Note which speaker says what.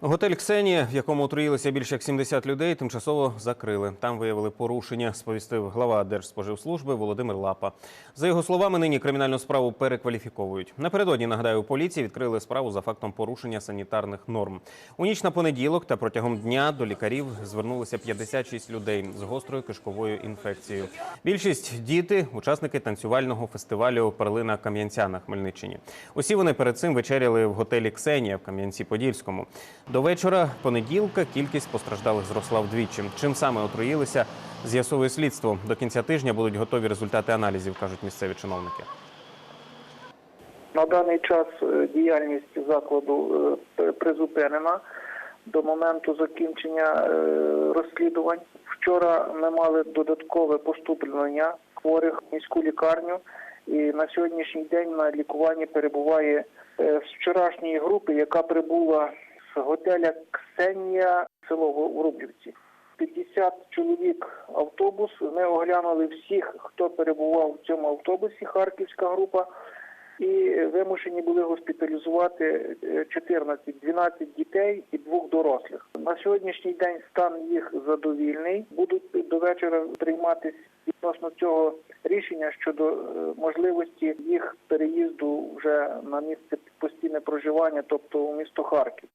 Speaker 1: Готель Ксенія, в якому отруїлися більше як 70 людей, тимчасово закрили. Там виявили порушення, сповістив глава Держспоживслужби Володимир Лапа. За його словами, нині кримінальну справу перекваліфіковують. Напередодні, нагадаю, поліції відкрили справу за фактом порушення санітарних норм. У ніч на понеділок та протягом дня до лікарів звернулося 56 людей з гострою кишковою інфекцією. Більшість діти, учасники танцювального фестивалю Перлина Кам'янця на Хмельниччині. Усі вони перед цим вечеряли в готелі Ксенія в Кам'янці-Подільському. До вечора понеділка кількість постраждалих зросла вдвічі. Чим саме отруїлися, з'ясовує слідство. До кінця тижня будуть готові результати аналізів, кажуть місцеві чиновники.
Speaker 2: На даний час е, діяльність закладу е, призупинена до моменту закінчення е, розслідувань. Вчора ми мали додаткове поступлення хворих в міську лікарню, і на сьогоднішній день на лікуванні перебуває з вчорашньої групи, яка прибула з готеля Ксенія село Врублівці. 50 чоловік автобус. Ми оглянули всіх, хто перебував в цьому автобусі. Харківська група і вимушені були госпіталізувати е, 14, 12 дітей і двох дорослих. На сьогоднішній день стан їх задовільний. Будуть до вечора прийматися відносно цього рішення щодо е, можливості їх переїзду вже на місце постійне проживання, тобто у місто Харків.